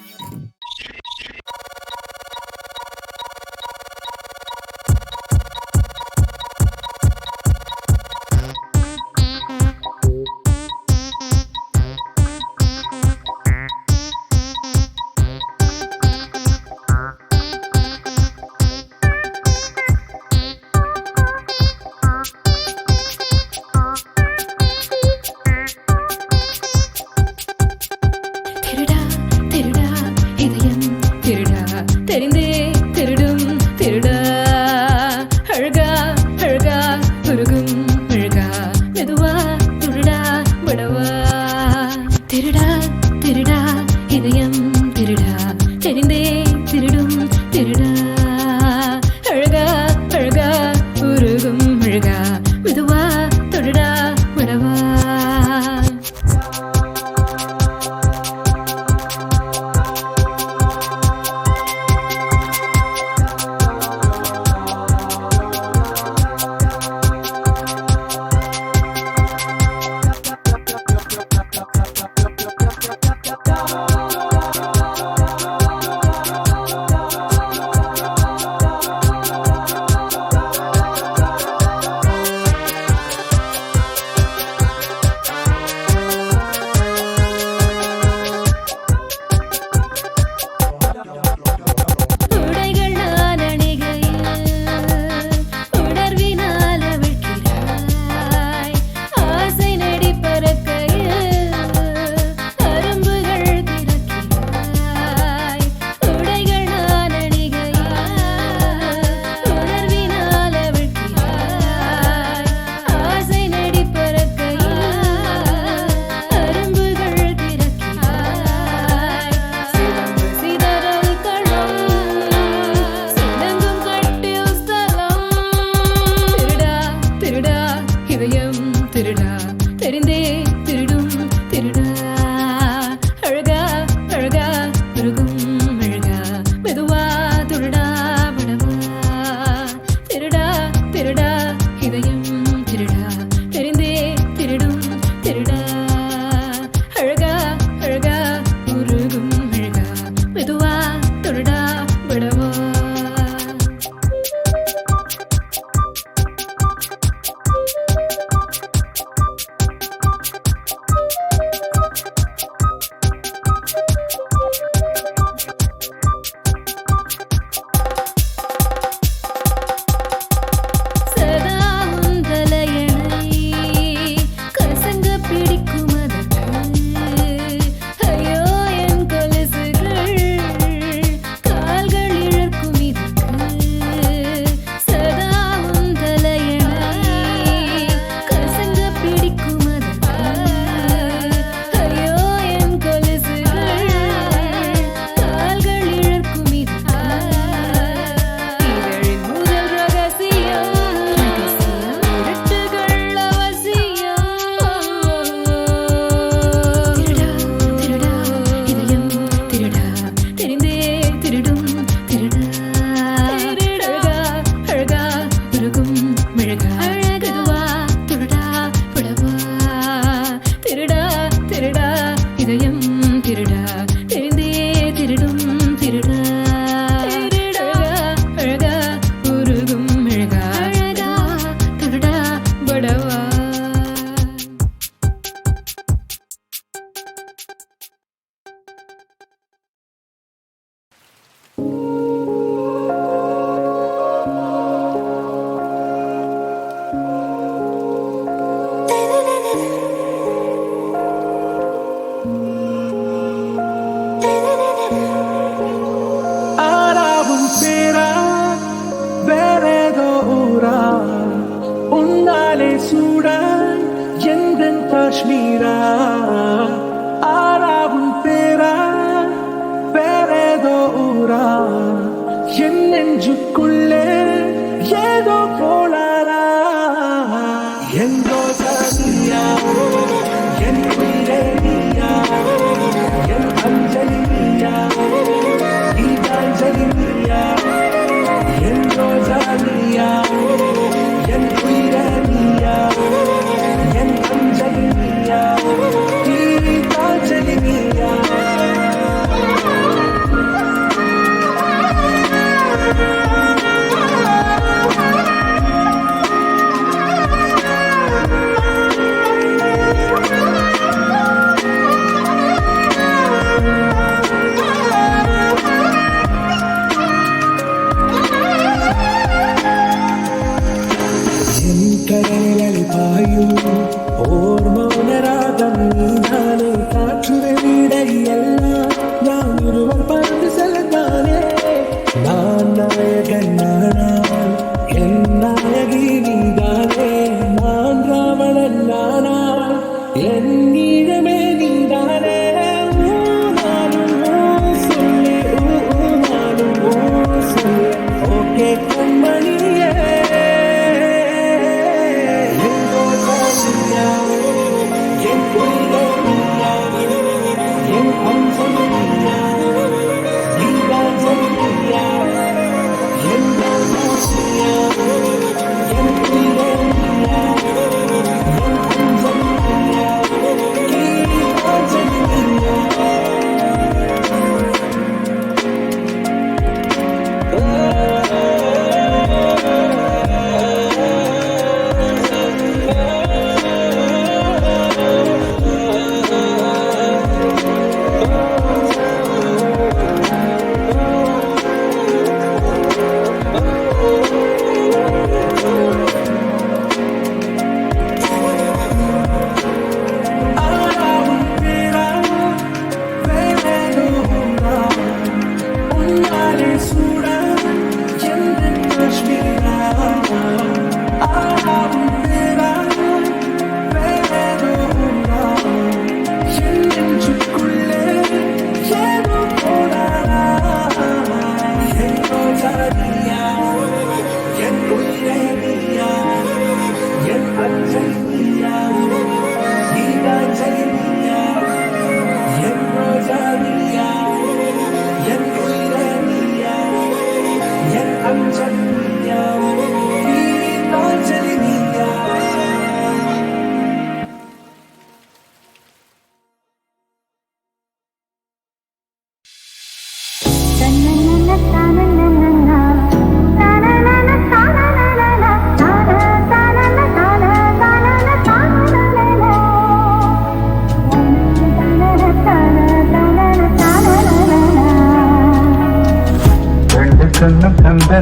you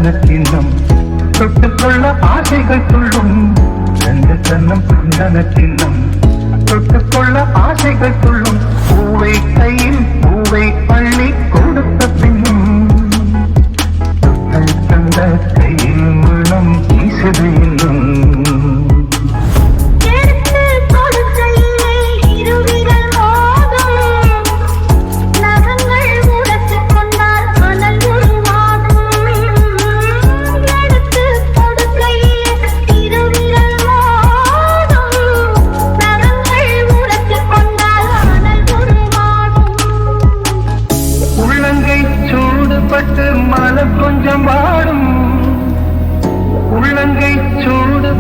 உனக்கு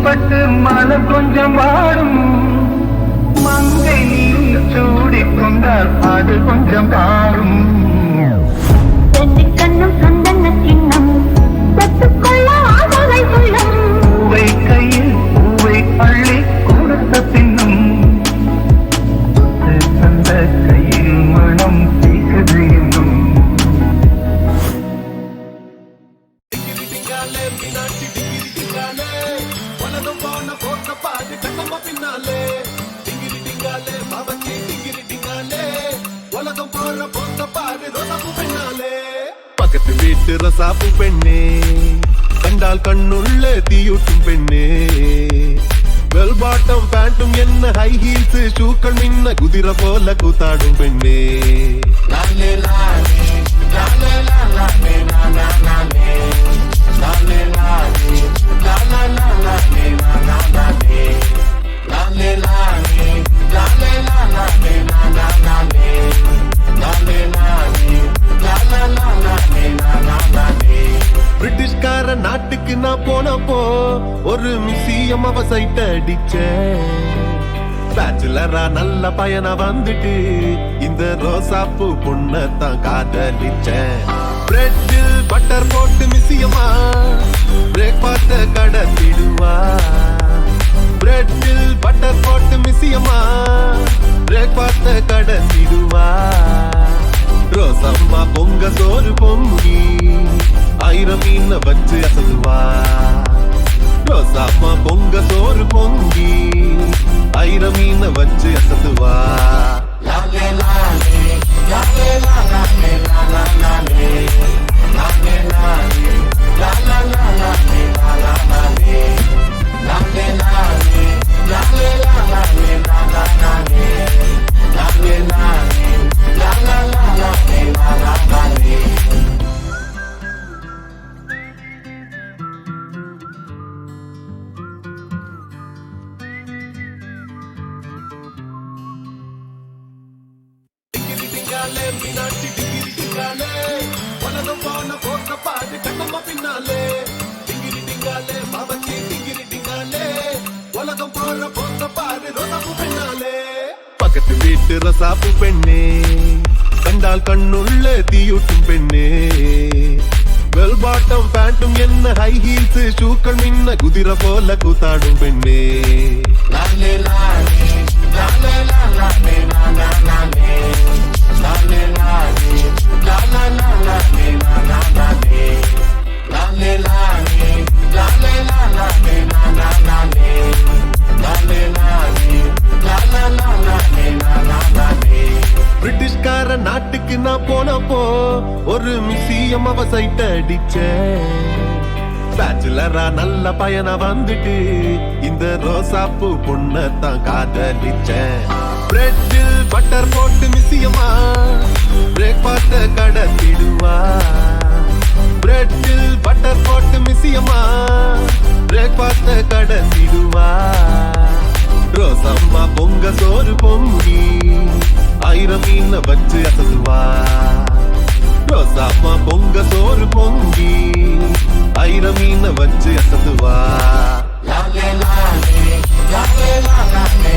பட்டு மனம் கொஞ்சம் வாடும். மங்கை நீர் சூடி கொண்டால் அது கொஞ்சம் பாடும் Let me not keep it in கண்ணனு போன போட்ட பாட்டு கண்ணம்மா பின்னாலே டிங்கிரி டிங்காலே பாவச்சி டிங்கிரி டிங்காலே உலகம் போற போட்ட பாட்டு ரோசாப்பு பின்னாலே பக்கத்து வீட்டு ரசாப்பு பெண்ணே கண்டால் கண்ணுள்ள தீயூட்டும் பெண்ணே வெல் பாட்டம் பேண்டும் என்ன ஹை ஹீல்ஸ் ஷூக்கள் மின்ன குதிரை போல கூத்தாடும் பெண்ணே லாலே லாலே லாலே லாலே லாலே நல்ல பயனா வந்துட்டு இந்த ரோசாப்பூ பொண்ணத்தான் காதலிச்சேன். பிரெட்டில் பட்டர் போட்டு மிசியமா? பிரேக்ஃபாஸ்ட கடத்திடுவா? பிரெட்டில் பட்டர் போட்டு மிசியமா? பிரேக்ஃபாஸ்ட கடத்திடுவா? ரோசம்மா பொங்க சோறு பொங்கி ஆயிரம் மீன வச்சு அசல்வா ரோசாம்மா பொங்க சோறு பொங்கி ஆயிரம் மீன வச்சு பின்னாலே மீனாட்சி அசதுவா உலகம் போன போக்க பாடு கண்ணம்மா பின்னாலே. டிங்கிரி டிங்காலே மாவச்சி டிங்கிரி டிங்காலே. உலகம் போற போக்க பாடு ரோசாப்பு பின்னாலே பக்கத்து வீட்டு ரசாப்பு பெண்ணே கண்டால் கண்ணுள்ள தீயூட்டும் பெண்ணே. வெல் பாட்டம் பேண்டும் என்ன ஹை ஹீல்ஸ் ஷூக்கள் மின்ன குதிரை போல கூத்தாடும் பெண்ணே. லாலே லாலே லாலே லாலே. சைட் பேச்சுலரா நல்ல பயனா வந்துட்டு இந்த ரோசாப்பூ பொண்ணத்தான் காதலிச்சேன். பிரெட்டில் பட்டர் போட்டு மிசியமா? பிரேக்ஃபாஸ்ட கடத்திடுவா? பிரெட்டில் பட்டர் போட்டு மிசியமா? பிரேக்ஃபாஸ்ட கடத்திடுவா? ரோசம்மா பொங்க சோறு பொங்கி ஆயிரம் மீன் வச்சு அசதுவா ரோசாப்பா பொங்க சோறு பொங்கி ஐர மீன வச்சு அசத்துவா. லாலே லாலே லாலே லாலே.